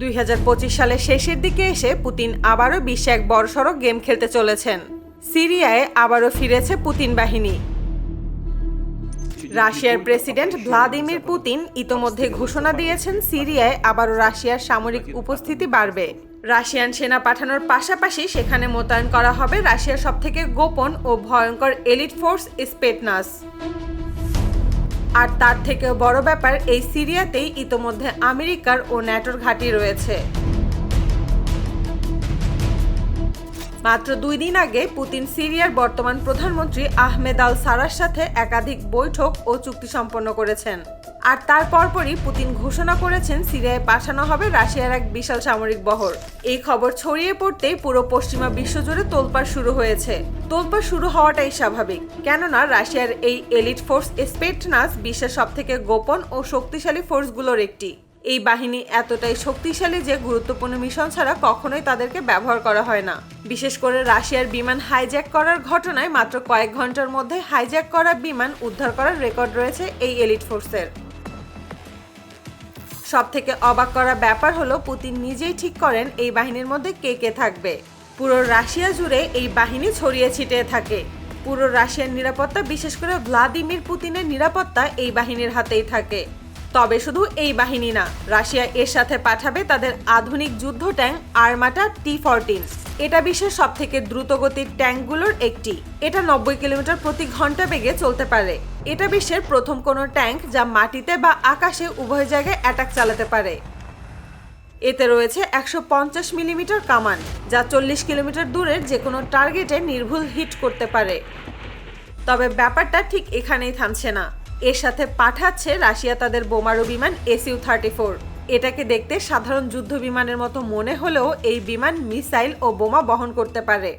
দুই হাজার পঁচিশ সালের শেষের দিকে এসে পুতিন আবারও বিশ্বে এক বড়সড় গেম খেলতে চলেছেন। সিরিয়ায় আবারও ফিরেছে পুতিন বাহিনী। রাশিয়ার প্রেসিডেন্ট ভ্লাদিমির পুতিন ইতোমধ্যে ঘোষণা দিয়েছেন সিরিয়ায় আবারও রাশিয়ার সামরিক উপস্থিতি বাড়বে। রাশিয়ান সেনা পাঠানোর পাশাপাশি সেখানে মোতায়েন করা হবে রাশিয়ার সবথেকে গোপন ও ভয়ঙ্কর এলিট ফোর্স স্পেটনাস। আর তার থেকেও বড় ব্যাপার এই সিরিয়াতেই ইতোমধ্যে আমেরিকার ও ন্যাটোর ঘাঁটি রয়েছে। মাত্র দুই দিন আগে পুতিন সিরিয়ার বর্তমান প্রধানমন্ত্রী আহমেদ আল সারার সাথে একাধিক বৈঠক ও চুক্তি সম্পন্ন করেছেন। আর তার পরপরই পুতিন ঘোষণা করেছেন সিরিয়ায় পাঠানো হবে রাশিয়ার এক বিশাল সামরিক বহর। এই খবর ছড়িয়ে পড়তেই পুরো পশ্চিমা বিশ্বজুড়ে তোলপাড় শুরু হয়েছে। তোলপাড় শুরু হওয়াটাই স্বাভাবিক, কেননা রাশিয়ার এই এলিট ফোর্স স্পেটনাস বিশ্বের সবথেকে গোপন ও শক্তিশালী ফোর্সগুলোর একটি। এই বাহিনী এতটাই শক্তিশালী যে গুরুত্বপূর্ণ মিশন ছাড়া কখনোই তাদেরকে ব্যবহার করা হয় না। বিশেষ করে রাশিয়ার বিমান হাইজ্যাক করার ঘটনায় মাত্র কয়েক ঘণ্টার মধ্যে হাইজ্যাক করা বিমান উদ্ধার করার রেকর্ড রয়েছে এই এলিট ফোর্সের। সব থেকে অবাক করা ব্যাপার হলো, পুতিন নিজেই ঠিক করেন এই বাহিনীর মধ্যে কে কে থাকবে। পুরো রাশিয়া জুড়ে এই বাহিনী ছড়িয়ে ছিটিয়ে থাকে। পুরো রাশিয়ার নিরাপত্তা, বিশেষ করে ভ্লাদিমির পুতিনের নিরাপত্তা এই বাহিনীর হাতেই থাকে। তবে শুধু এই বাহিনী না, রাশিয়া এর সাথে পাঠাবে তাদের আধুনিক যুদ্ধ ট্যাঙ্ক আর্মাটা টি ফোরটিন এটা বিশ্বের সব থেকে দ্রুতগতির ট্যাঙ্কগুলোর একটি। এটা নব্বই কিলোমিটার প্রতি ঘণ্টা বেগে চলতে পারে। এটা বিশ্বের প্রথম কোনো ট্যাঙ্ক যা মাটিতে বা আকাশে উভয় জায়গায় অ্যাটাক চালাতে পারে। এতে রয়েছে একশো পঞ্চাশ মিলিমিটার কামান, যা চল্লিশ কিলোমিটার দূরের যে কোনো টার্গেটে নির্ভুল হিট করতে পারে। তবে ব্যাপারটা ঠিক এখানেই থামছে না। এর সাথে পাঠাচ্ছে রাশিয়া তাদের বোমারু বিমান এসইউ থার্টি ফোর। এটাকে দেখতে সাধারণ যুদ্ধ বিমানের মতো মনে হলেও এই বিমান মিসাইল ও বোমা বহন করতে পারে।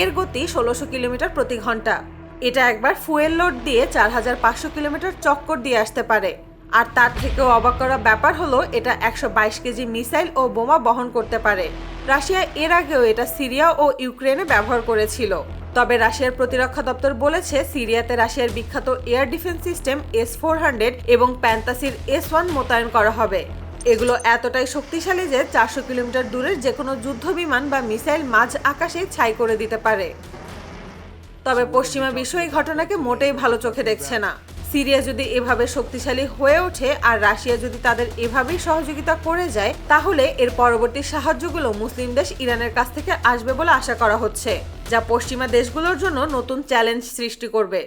এর গতি ষোলোশো কিলোমিটার প্রতি ঘণ্টা। এটা একবার ফুয়েল লোড দিয়ে চার হাজার পাঁচশো কিলোমিটার চক্কর দিয়ে আসতে পারে। আর তার থেকেও অবাক করা ব্যাপার হলো, এটা একশো বাইশ কেজি মিসাইল ও বোমা বহন করতে পারে। রাশিয়া এর আগেও এটা সিরিয়া ও ইউক্রেনে ব্যবহার করেছিল। তবে রাশিয়ার প্রতিরক্ষা দপ্তর বলেছে, সিরিয়াতে রাশিয়ার বিখ্যাত air defence system S four hundred এবং প্যান্তাসির এস ওয়ান মোতায়েন করা হবে। এগুলো এতটাই শক্তিশালী যে চারশো কিলোমিটার দূরের যে কোনো যুদ্ধ বিমান বা মিসাইল মাঝ আকাশে ছাই করে দিতে পারে। তবে পশ্চিমা বিশ্ব এই ঘটনাকে মোটেই ভালো চোখে দেখছে না। সিরিয়া যদি এভাবে শক্তিশালী হয়ে ওঠে আর রাশিয়া যদি তাদের এভাবেই সহযোগিতা করে যায়, তাহলে এর পরবর্তী সাহায্যগুলো মুসলিম দেশ ইরানের কাছ থেকে আসবে বলে আশা করা হচ্ছে, যা পশ্চিমা দেশগুলোর জন্য নতুন চ্যালেঞ্জ সৃষ্টি করবে।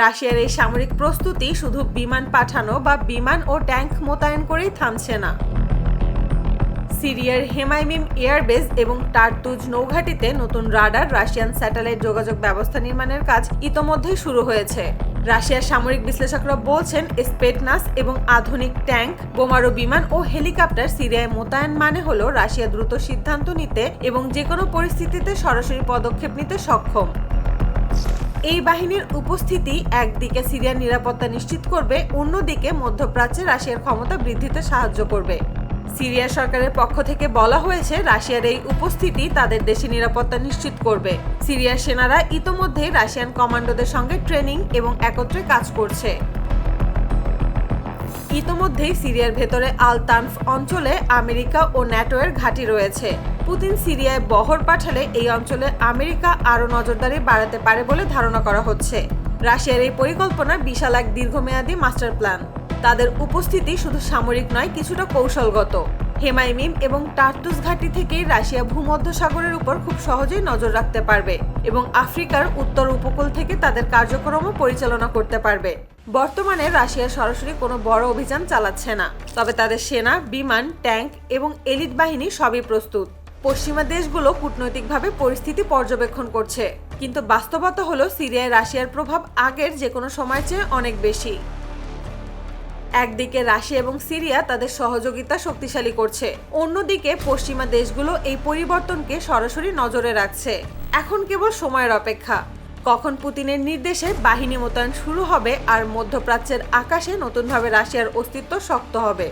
রাশিয়ার এই সামরিক প্রস্তুতি শুধু বিমান পাঠানো বা বিমান ও ট্যাঙ্ক মোতায়েন করেই থামছে না। সিরিয়ার হেমাইমিম এয়ারবেস এবং টার্তুজ নৌঘাটিতে নতুন রাডার, রাশিয়ান স্যাটেলাইট যোগাযোগ ব্যবস্থা নির্মাণের কাজ ইতোমধ্যেই শুরু হয়েছে। রাশিয়ার সামরিক বিশ্লেষকরা বলছেন, স্পেটনাস এবং আধুনিক ট্যাঙ্ক, বোমারু বিমান ও হেলিকপ্টার সিরিয়ায় মোতায়েন মানে হল রাশিয়া দ্রুত সিদ্ধান্ত নিতে এবং যে কোনো পরিস্থিতিতে সরাসরি পদক্ষেপ নিতে সক্ষম। এই বাহিনীর উপস্থিতি একদিকে সিরিয়ার নিরাপত্তা নিশ্চিত করবে, অন্যদিকে মধ্যপ্রাচ্যে রাশিয়ার ক্ষমতা বৃদ্ধিতে সাহায্য করবে। সিরিয়া সরকারের পক্ষ থেকে বলা হয়েছে, রাশিয়ার এই উপস্থিতি তাদের দেশে নিরাপত্তা নিশ্চিত করবে। সিরিয়ার সেনারা ইতোমধ্যেই রাশিয়ান কমান্ডোদের সঙ্গে ট্রেনিং এবং একত্রে কাজ করছে। ইতোমধ্যেই সিরিয়ার ভেতরে আল তানফ অঞ্চলে আমেরিকা ও ন্যাটোয়ের ঘাঁটি রয়েছে। পুতিন সিরিয়ায় বহর পাঠালে এই অঞ্চলে আমেরিকা আরও নজরদারি বাড়াতে পারে বলে ধারণা করা হচ্ছে। রাশিয়ার এই পরিকল্পনা বিশাল এক দীর্ঘমেয়াদী মাস্টার প্ল্যান তাদের উপস্থিতি শুধু সামরিক নয়, কিছুটা কৌশলগত। হেমাইমিম এবং টার্টুস ঘাঁটি থেকেই রাশিয়া ভূমধ্য সাগরের উপর খুব সহজেই নজর রাখতে পারবে এবং আফ্রিকার উত্তর উপকূল থেকে তাদের কার্যক্রমও পরিচালনা করতে পারবে। বর্তমানে রাশিয়া সরাসরি কোনো বড় অভিযান চালাচ্ছে না, তবে তাদের সেনা, বিমান, ট্যাঙ্ক এবং এলিট বাহিনী সবই প্রস্তুত। পশ্চিমা দেশগুলো কূটনৈতিকভাবে পরিস্থিতি পর্যবেক্ষণ করছে, কিন্তু বাস্তবতা হলো সিরিয়ায় রাশিয়ার প্রভাব আগের যে কোনো সময়ের চেয়ে অনেক বেশি। একদিকে রাশিয়া এবং সিরিয়া তাদের সহযোগিতা শক্তিশালী করছে। অন্যদিকে পশ্চিমা দেশগুলো এই পরিবর্তনকে সরাসরি নজরে রাখছে। এখন কেবল সময়ের অপেক্ষা। কখন পুতিনের নির্দেশে বাহিনী মোতায়েন শুরু হবে আর মধ্যপ্রাচ্যের আকাশে নতুনভাবে রাশিয়ার অস্তিত্ব শক্ত হবে।